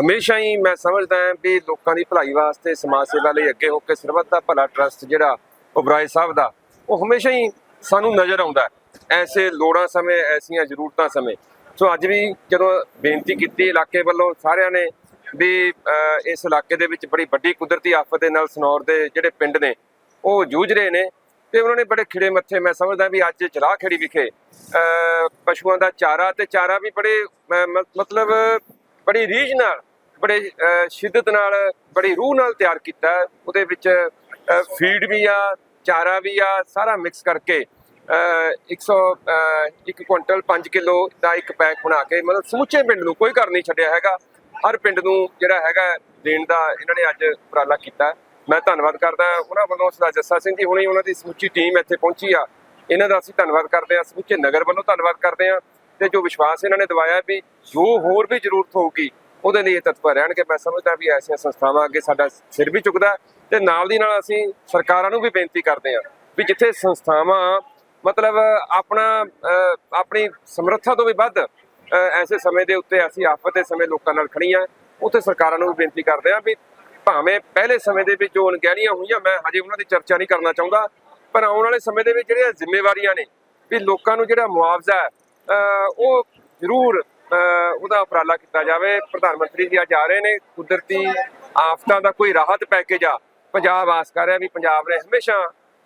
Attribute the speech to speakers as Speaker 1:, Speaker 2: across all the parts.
Speaker 1: ਹਮੇਸ਼ਾ ਹੀ ਮੈਂ ਸਮਝਦਾ ਹਾਂ ਵੀ ਲੋਕਾਂ ਦੀ ਭਲਾਈ ਵਾਸਤੇ ਸਮਾਜ ਸੇਵਾ ਲਈ ਅੱਗੇ ਹੋ ਕੇ ਸਰਬੱਤ ਦਾ ਭਲਾ ਟਰਸਟ ਜਿਹੜਾ ਉਬਰਾਏ ਸਾਹਿਬ ਦਾ, ਉਹ ਹਮੇਸ਼ਾ ਹੀ ਸਾਨੂੰ ਨਜ਼ਰ ਆਉਂਦਾ ਐਸੇ ਲੋੜਾਂ ਸਮੇਂ, ਐਸੀਆਂ ਜ਼ਰੂਰਤਾਂ ਸਮੇਂ। ਸੋ ਅੱਜ ਵੀ ਜਦੋਂ ਬੇਨਤੀ ਕੀਤੀ ਇਲਾਕੇ ਵੱਲੋਂ ਸਾਰਿਆਂ ਨੇ ਵੀ ਇਸ ਇਲਾਕੇ ਦੇ ਵਿੱਚ ਬੜੀ ਵੱਡੀ ਕੁਦਰਤੀ ਆਫਤ ਦੇ ਨਾਲ ਸਨੌਰ ਦੇ ਜਿਹੜੇ ਪਿੰਡ ਨੇ, ਉਹ ਜੂਝ ਰਹੇ ਨੇ ਤੇ ਉਹਨਾਂ ਨੇ ਬੜੇ ਖਿੜੇ ਮੱਥੇ। ਮੈਂ ਸਮਝਦਾ ਵੀ ਅੱਜ ਚਲਾਹ ਖੇੜੀ ਵਿਖੇ ਪਸ਼ੂਆਂ ਦਾ ਚਾਰਾ ਤੇ ਚਾਰਾ ਵੀ ਬੜੇ ਮਤਲਬ ਬੜੀ ਰੀਝ ਨਾਲ ਬੜੇ ਸ਼ਿੱਦਤ ਨਾਲ ਬੜੀ ਰੂਹ ਨਾਲ ਤਿਆਰ ਕੀਤਾ। ਉਹਦੇ ਵਿੱਚ ਫੀਡ ਵੀ ਆ ਚਾਰਾ ਵੀ ਆ ਸਾਰਾ ਮਿਕਸ ਕਰਕੇ ਅਹ, 100 ਇੱਕ ਕੁਇੰਟਲ 5 ਕਿਲੋ ਦਾ ਇੱਕ ਪੈਕ ਬਣਾ ਕੇ ਮਤਲਬ ਸਮੁੱਚੇ ਪਿੰਡ ਨੂੰ ਕੋਈ ਘਰ ਨਹੀਂ ਛੱਡਿਆ ਹੈਗਾ। ਹਰ ਪਿੰਡ ਨੂੰ ਜਿਹੜਾ ਹੈਗਾ ਦੇਣ ਦਾ ਇਹਨਾਂ ਨੇ ਅੱਜ ਉਪਰਾਲਾ ਕੀਤਾ। ਮੈਂ ਧੰਨਵਾਦ ਕਰਦਾ ਉਹਨਾਂ ਵੱਲੋਂ ਸਦਾ ਜੱਸਾ ਸਿੰਘ ਜੀ ਹੁਣੇ ਉਹਨਾਂ ਦੀ ਸਮੁੱਚੀ ਟੀਮ ਇੱਥੇ ਪਹੁੰਚੀ ਆ। ਇਹਨਾਂ ਦਾ ਅਸੀਂ ਧੰਨਵਾਦ ਕਰਦੇ ਹਾਂ ਸਮੁੱਚੇ ਨਗਰ ਵੱਲੋਂ ਧੰਨਵਾਦ ਕਰਦੇ ਹਾਂ। ਤੇ ਜੋ ਵਿਸ਼ਵਾਸ ਇਹਨਾਂ ਨੇ ਦਿਵਾਇਆ ਵੀ ਜੋ ਹੋਰ ਵੀ ਜ਼ਰੂਰਤ ਹੋਊਗੀ ਉਹਦੇ ਲਈ ਇਹ ਤਤਪਰ ਰਹਿਣਗੇ। ਮੈਂ ਸਮਝਦਾ ਵੀ ਐਸੀਆਂ ਸੰਸਥਾਵਾਂ ਅੱਗੇ ਸਾਡਾ ਸਿਰ ਵੀ ਚੁੱਕਦਾ ਹੈ ਤੇ ਨਾਲ ਦੀ ਨਾਲ ਅਸੀਂ ਸਰਕਾਰਾਂ ਨੂੰ ਵੀ ਬੇਨਤੀ ਕਰਦੇ ਹਾਂ ਵੀ ਜਿੱਥੇ ਸੰਸਥਾਵਾਂ ਮਤਲਬ ਆਪਣਾ ਆਪਣੀ ਸਮਰੱਥਾ ਤੋਂ ਵੀ ਵੱਧ ਐਸੇ ਸਮੇਂ ਦੇ ਉੱਤੇ ਅਸੀਂ ਆਫਤ ਦੇ ਸਮੇਂ ਲੋਕਾਂ ਨਾਲ ਖੜੀਆਂ ਉੱਥੇ ਸਰਕਾਰਾਂ ਨੂੰ ਵੀ ਬੇਨਤੀ ਕਰਦੇ ਹਾਂ ਵੀ ਭਾਵੇਂ ਪਹਿਲੇ ਸਮੇਂ ਦੇ ਵਿੱਚ ਜੋ ਅਣਗਹਿਲੀਆਂ ਹੋਈਆਂ, ਮੈਂ ਹਜੇ ਉਹਨਾਂ ਦੀ ਚਰਚਾ ਨਹੀਂ ਕਰਨਾ ਚਾਹੁੰਦਾ, ਪਰ ਆਉਣ ਵਾਲੇ ਸਮੇਂ ਦੇ ਵਿੱਚ ਜਿਹੜੀਆਂ ਜ਼ਿੰਮੇਵਾਰੀਆਂ ਨੇ ਵੀ ਲੋਕਾਂ ਨੂੰ ਜਿਹੜਾ ਮੁਆਵਜ਼ਾ ਉਹ ਜ਼ਰੂਰ ਉਹਦਾ ਉਪਰਾਲਾ ਕੀਤਾ ਜਾਵੇ। ਪ੍ਰਧਾਨ ਮੰਤਰੀ ਜੀ ਅੱਜ ਆ ਰਹੇ ਨੇ। ਕੁਦਰਤੀ ਆਫਤਾਂ ਦਾ ਕੋਈ ਰਾਹਤ ਪੈਕੇਜ ਆ। ਪੰਜਾਬ ਆਸ ਕਰ ਰਿਹਾ ਵੀ ਪੰਜਾਬ ਨੇ ਹਮੇਸ਼ਾ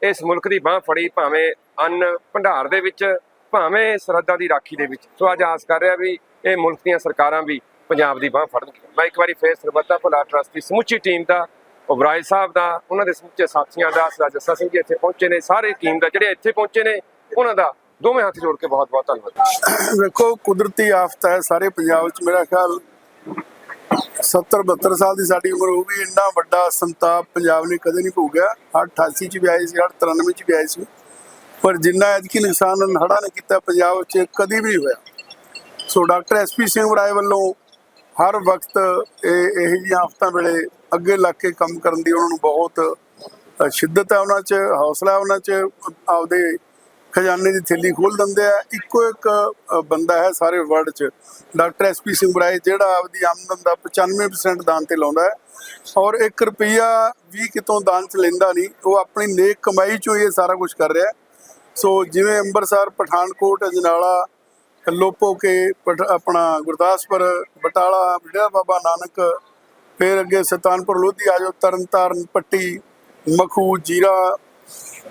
Speaker 1: ਇਸ ਮੁਲਕ ਦੀ ਬਾਹ ਫੜੀ ਭਾਵੇਂ ਅੰਨ ਭੰਡਾਰ ਦੇ ਵਿੱਚ, ਭਾਵੇਂ ਸਰਹੱਦਾਂ ਦੀ ਰਾਖੀ ਦੇ ਵਿੱਚ। ਸੋ ਅੱਜ ਆਸ ਕਰ ਰਿਹਾ ਵੀ ਇਹ ਮੁਲਕ ਦੀਆਂ ਸਰਕਾਰਾਂ ਵੀ ਪੰਜਾਬ ਦੀ ਬਾਹ ਫੜਨਗੀਆਂ ਮੈਂ ਇੱਕ ਵਾਰੀ ਫੇਰ ਸਰਬੱਤਾ ਭਲਾ ਟਰਸਟ ਦੀ ਸਮੁੱਚੀ ਟੀਮ ਦਾ, ਉਬਰਾਏ ਸਾਹਿਬ ਦਾ, ਉਹਨਾਂ ਦੇ ਸਮੁੱਚੇ ਸਾਥੀਆਂ ਦਾ, ਸਰਦਾਰ ਜੱਸਾ ਸਿੰਘ ਜੀ ਇੱਥੇ ਪਹੁੰਚੇ ਨੇ। ਸਾਰੇ ਟੀਮ ਦਾ, ਜਿਹੜੇ ਇੱਥੇ ਪਹੁੰਚੇ ਨੇ, ਉਹਨਾਂ ਦਾ ਦੋਵੇਂ ਹੱਥ ਜੋੜ ਕੇ ਬਹੁਤ ਬਹੁਤ ਧੰਨਵਾਦ।
Speaker 2: ਵੇਖੋ, ਕੁਦਰਤੀ ਆਫਤ ਹੈ ਸਾਰੇ ਪੰਜਾਬ ਵਿੱਚ ਮੇਰਾ ਖਿਆਲ 70 72 ਸਾਲ ਦੀ ਸਾਡੀ ਉਮਰ ਹੋ ਗਈ ਇੰਨਾ ਵੱਡਾ ਸੰਤਾਪ ਪੰਜਾਬ ਨੇ ਕਦੇ ਨਹੀਂ ਭੋਗਿਆ। 88 ਚ ਵੀ ਆਏ ਸੀ 93 ਚ ਵੀ ਆਏ ਸੀ। ਪਰ ਜਿੰਨਾ ਐਤਕੀ ਨੁਕਸਾਨ ਹੜ੍ਹਾਂ ਨੇ ਕੀਤਾ, ਪੰਜਾਬ ਵਿੱਚ ਕਦੀ ਵੀ ਨਹੀਂ ਹੋਇਆ। So doctor SP Singh Waraich ਵੱਲੋਂ ਹਰ ਵਕਤ ਇਹ ਇਹ ਜਿਹੀਆਂ ਆਫਤਾਂ ਵੇਲੇ ਅੱਗੇ ਲੱਗ ਕੇ ਕੰਮ ਕਰਨ ਦੀ ਉਹਨਾਂ ਨੂੰ ਬਹੁਤ ਸ਼ਿੱਦਤ ਹੈ ਉਹਨਾਂ 'ਚ, ਹੌਸਲਾ ਉਹਨਾਂ 'ਚ, ਆਪਦੇ ਖਜ਼ਾਨੇ ਦੀ ਥੈਲੀ ਖੋਲ ਦਿੰਦੇ ਆ। ਇੱਕੋ ਇੱਕ ਬੰਦਾ ਹੈ ਸਾਰੇ ਵਰਲਡ 'ਚ। ਡਾਕਟਰ ਐਸਪੀ ਸਿੰਘ ਬਰਾਏ ਜਿਹੜਾ ਆਪਦੀ ਆਮਦਨ ਦਾ 95% ਦਾਨ ਤੇ ਲਾਉਂਦਾ ਹੈ। ਔਰ 1 ਰੁਪਿਆ ਵੀ ਕਿਤੋਂ ਦਾਨ 'ਚ ਲੈਂਦਾ ਨਹੀਂ। ਉਹ ਆਪਣੀ ਨੇਕ ਕਮਾਈ 'ਚੋਂ ਇਹ ਸਾਰਾ ਕੁਝ ਕਰ ਰਿਹਾ ਸੋ ਜਿਵੇਂ ਅੰਮ੍ਰਿਤਸਰ, ਪਠਾਨਕੋਟ, ਅਜਨਾਲਾ, ਲੋਪੋ ਕੇ, ਪਠ- ਆਪਣਾ ਗੁਰਦਾਸਪੁਰ, ਬਟਾਲਾ ਡੇਰਾ ਬਾਬਾ ਨਾਨਕ, ਫਿਰ ਅੱਗੇ ਸੁਲਤਾਨਪੁਰ ਲੋਧੀ ਆ ਜਾਓ, ਤਰਨਤਾਰਨ, ਪੱਟੀ, ਮਖੂ, ਜੀਰਾ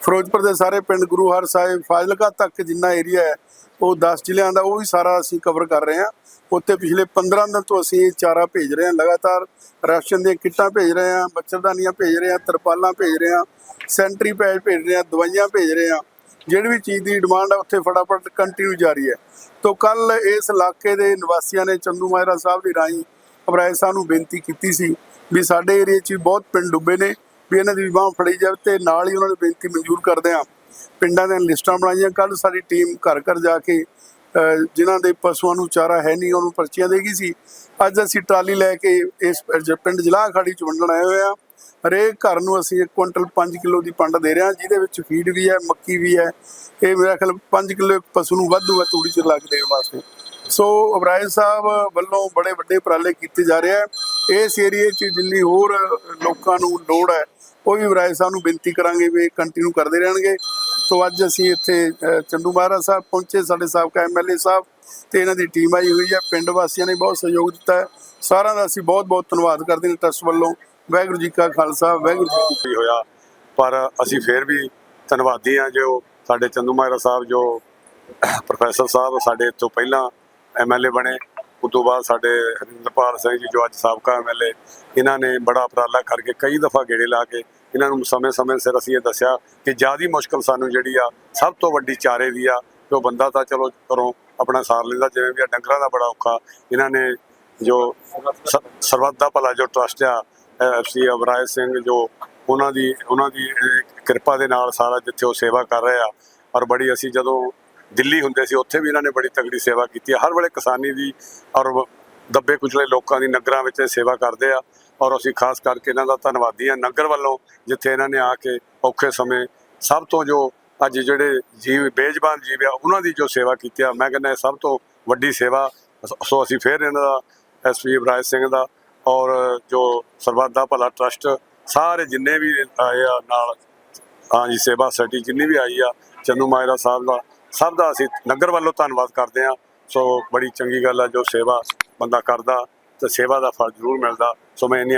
Speaker 2: ਫਿਰੋਜ਼ਪੁਰ ਦੇ ਸਾਰੇ ਪਿੰਡ ਗੁਰੂ ਹਰ ਸਾਹਿਬ, ਫਾਜ਼ਿਲਕਾ ਤੱਕ ਜਿੰਨਾ ਏਰੀਆ ਹੈ, ਉਹ 10 ਜ਼ਿਲ੍ਹਿਆਂ ਦਾ, ਉਹ ਵੀ ਸਾਰਾ ਅਸੀਂ ਕਵਰ ਕਰ ਰਹੇ ਹਾਂ। ਉੱਥੇ ਪਿਛਲੇ 15 ਦਿਨ ਤੋਂ ਅਸੀਂ ਇਹ ਚਾਰਾ ਭੇਜ ਰਹੇ ਹਾਂ ਲਗਾਤਾਰ। ਰਾਸ਼ਨ ਦੀਆਂ ਕਿੱਟਾਂ ਭੇਜ ਰਹੇ ਹਾਂ, ਮੱਛਰਦਾਨੀਆਂ ਭੇਜ ਰਹੇ ਹਾਂ, ਤਰਪਾਲਾਂ ਭੇਜ ਰਹੇ ਹਾਂ, ਸੈਂਟਰੀ ਪੈਡ ਭੇਜ ਰਹੇ ਹਾਂ, ਦਵਾਈਆਂ ਭੇਜ ਰਹੇ ਹਾਂ। ਜਿਹੜੀ ਵੀ ਚੀਜ਼ ਦੀ ਡਿਮਾਂਡ ਹੈ ਉੱਥੇ ਫਟਾਫਟ ਕੰਟੀਨਿਊ ਜਾਰੀ ਹੈ। ਤੋਂ ਕੱਲ ਇਸ ਇਲਾਕੇ ਦੇ ਨਿਵਾਸੀਆਂ ਨੇ ਚੰਦੂ ਮਾਇਰਾ ਸਾਹਿਬ ਦੀ ਰਾਹੀਂ ਅਬਰਾਏ ਸਾਹਿਬ ਨੂੰ ਬੇਨਤੀ ਕੀਤੀ ਸੀ ਵੀ ਸਾਡੇ ਏਰੀਆ 'ਚ ਬਹੁਤ ਪਿੰਡ ਡੁੱਬੇ ਨੇ। ਵੀ ਇਹਨਾਂ ਦੀ ਵੀ ਬਾਂਹ ਫੜੀ ਜਾਵੇ ਤੇ ਨਾਲ ਹੀ ਉਹਨਾਂ ਨੂੰ ਬੇਨਤੀ ਮਨਜ਼ੂਰ ਕਰਦੇ ਆ ਪਿੰਡਾਂ ਦੀਆਂ ਲਿਸਟਾਂ ਬਣਾਈਆਂ। ਕੱਲ ਸਾਡੀ ਟੀਮ ਘਰ ਘਰ ਜਾ ਕੇ ਅਹ, ਜਿਨ੍ਹਾਂ ਦੇ ਪਸ਼ੂਆਂ ਨੂੰ ਚਾਰਾ ਹੈ ਨਹੀਂ ਉਹਨੂੰ ਪਰਚੀਆਂ ਦੇਗੀ ਸੀ। ਅੱਜ ਅਸੀਂ ਟਰਾਲੀ ਲੈ ਕੇ ਇਸ ਜ- ਪਿੰਡ ਜ਼ਿਲ੍ਹਾ ਖਾੜੀ ਚ ਵੰਡਣ ਆਏ ਹੋਏ ਆ ਹਰੇਕ ਘਰ ਨੂੰ ਅਸੀਂ 1 ਕੁਇੰਟਲ 5 ਕਿਲੋ ਦੀ ਪੰਡ ਦੇ ਰਹੇ ਹਾਂ ਜਿਹਦੇ ਵਿੱਚ ਫੀਡ ਵੀ ਹੈ ਮੱਕੀ ਵੀ ਹੈ। ਇਹ ਮੇਰਾ ਖਿਆਲ 5 ਕਿਲੋ ਪਸ਼ੂ ਨੂੰ ਵਾਧੂ ਹੈ ਤੂੜੀ ਚ ਲਾ ਕੇ ਦੇਣ ਵਾਸਤੇ। ਸੋ ਅਬਰਾਏ ਸਾਹਿਬ ਵੱਲੋਂ ਬੜੇ ਵੱਡੇ ਉਪਰਾਲੇ ਕੀਤੇ ਜਾ ਰਹੇ ਆ ਇਸ ਏਰੀਏ 'ਚ ਜਿੰਨੀ ਹੋਰ ਲੋਕਾਂ ਨੂੰ ਲੋੜ ਹੈ, ਉਹ ਵੀ ਅਬਰਾਏ ਸਾਹਿਬ ਨੂੰ ਬੇਨਤੀ ਕਰਾਂਗੇ ਵੀ ਕੰਟੀਨਿਊ ਕਰਦੇ ਰਹਿਣਗੇ। ਸੋ ਅੱਜ ਅਸੀਂ ਇੱਥੇ ਚੰਦੂ ਮਹਾਰਾਜ ਸਾਹਿਬ ਪਹੁੰਚੇ, ਸਾਡੇ ਸਾਬਕਾ ਐਮਐਲਏ ਸਾਹਿਬ ਤੇ ਇਹਨਾਂ ਦੀ ਟੀਮ ਆਈ ਹੋਈ ਹੈ, ਪਿੰਡ ਵਾਸੀਆਂ ਨੇ ਬਹੁਤ ਸਹਿਯੋਗ ਦਿੱਤਾ ਹੈ। ਸਾਰਿਆਂ ਦਾ ਅਸੀਂ ਬਹੁਤ ਬਹੁਤ ਧੰਨਵਾਦ ਕਰਦੇ ਹਾਂ ਟਰਸਟ ਵੱਲੋਂ। ਵਾਹਿਗੁਰੂ ਜੀ ਕਾ ਖਾਲਸਾ, ਵਾਹਿਗੁਰੂ ਜੀ ਕੀ
Speaker 3: ਹੋਇਆ, ਪਰ ਅਸੀਂ ਫੇਰ ਵੀ ਧੰਨਵਾਦੀ ਹਾਂ ਜੋ ਸਾਡੇ ਚੰਦੂ ਮਹਾਰਾਜ ਸਾਹਿਬ, ਜੋ ਪ੍ਰੋਫੈਸਰ ਸਾਹਿਬ ਸਾਡੇ ਤੋਂ ਪਹਿਲਾਂ ਐਮਐਲਏ ਬਣੇ। ਉਸ ਤੋਂ ਬਾਅਦ ਸਾਡੇ ਹਰਿੰਦਰਪਾਲ ਸਿੰਘ ਜੀ, ਜੋ ਅੱਜ ਸਾਬਕਾ ਐਮਐਲਏ ਇਹਨਾਂ ਨੇ ਬੜਾ ਉਪਰਾਲਾ ਕਰਕੇ ਕਈ ਦਫਾ ਗੇੜੇ ਲਾ ਕੇ ਇਹਨਾਂ ਨੂੰ ਸਮੇਂ-ਸਮੇਂ ਸਿਰ ਅਸੀਂ ਇਹ ਦੱਸਿਆ ਕਿ ਜਿਆਦੀ ਮੁਸ਼ਕਲ ਸਾਨੂੰ ਜਿਹੜੀ ਆ, ਸਭ ਤੋਂ ਵੱਡੀ ਚਾਰੇ ਦੀ ਆ, ਜੋ ਬੰਦਾ ਤਾਂ ਚਲੋ ਘਰੋਂ ਆਪਣਾ ਸਾਰ ਲੈਂਦਾ, ਜਿਵੇਂ ਵੀ ਆ, ਡੰਗਰਾਂ ਦਾ ਬੜਾ ਔਖਾ। ਇਹਨਾਂ ਨੇ ਜੋ ਸ- ਸਰਬੱਤ ਦਾ ਭਲਾ ਜੋ ਟਰਸਟ ਆ ਐਫਸੀ ਅਬਰਾਏ ਸਿੰਘ, ਜੋ ਉਹਨਾਂ ਦੀ ਉਹਨਾਂ ਦੀ ਕਿਰਪਾ ਦੇ ਨਾਲ ਸਾਰਾ ਜਿੱਥੇ ਉਹ ਸੇਵਾ ਕਰ ਰਹੇ ਆ, ਔਰ ਬੜੀ ਅਸੀਂ ਜਦੋਂ ਦਿੱਲੀ ਹੁੰਦੇ ਸੀ, ਉੱਥੇ ਵੀ ਇਹਨਾਂ ਨੇ ਬੜੀ ਤਗੜੀ ਸੇਵਾ ਕੀਤੀ ਹੈ। ਹਰ ਵੇਲੇ ਕਿਸਾਨੀ ਦੀ ਔਰ ਦੱਬੇ ਕੁਚਲੇ ਲੋਕਾਂ ਦੀ ਨਗਰਾਂ ਵਿੱਚ ਸੇਵਾ ਕਰਦੇ ਆ ਔਰ ਅਸੀਂ ਖਾਸ ਕਰਕੇ ਇਹਨਾਂ ਦਾ ਧੰਨਵਾਦੀ ਆ ਨਗਰ ਵੱਲੋਂ ਜਿੱਥੇ ਇਹਨਾਂ ਨੇ ਆ ਕੇ ਔਖੇ ਸਮੇਂ ਸਭ ਤੋਂ ਜੋ ਅੱਜ ਜਿਹੜੇ ਜੀਵ, ਬੇਜ਼ਬਾਨ ਜੀਵ ਆ, ਉਹਨਾਂ ਦੀ ਜੋ ਸੇਵਾ ਕੀਤੀ ਆ, ਮੈਂ ਕਹਿੰਦਾ ਇਹ ਸਭ ਤੋਂ ਵੱਡੀ ਸੇਵਾ। ਸੋ ਅਸੀਂ ਫੇਰ ਇਹਨਾਂ ਦਾ ਐਸਪੀ ਇਬਰਾਹਿਮ ਸਿੰਘ ਦਾ ਔਰ ਜੋ ਸਰਬੱਤ ਦਾ ਭਲਾ ਟਰਸਟ, ਸਾਰੇ ਜਿੰਨੇ ਵੀ ਆਏ ਆ ਨਾਲ ਹਾਂਜੀ ਸੇਵਾ ਸੋਸਾਇਟੀ ਜਿੰਨੀ ਵੀ ਆਈ ਆ ਚੰਨੂ ਮਾਇਰਾ ਸਾਹਿਬ ਦਾ ਸਭ ਦਾ ਅਸੀਂ ਨਗਰ ਵੱਲੋਂ ਧੰਨਵਾਦ ਕਰਦੇ ਹਾਂ। ਸੋ ਬੜੀ ਚੰਗੀ ਗੱਲ ਆ, ਜੋ ਸੇਵਾ ਬੰਦਾ ਕਰਦਾ ਤੇ ਸੇਵਾ ਦਾ ਫਲ ਜ਼ਰੂਰ ਮਿਲਦਾ। ਸੋ ਮੈਂ ਇੰਨੀਆਂ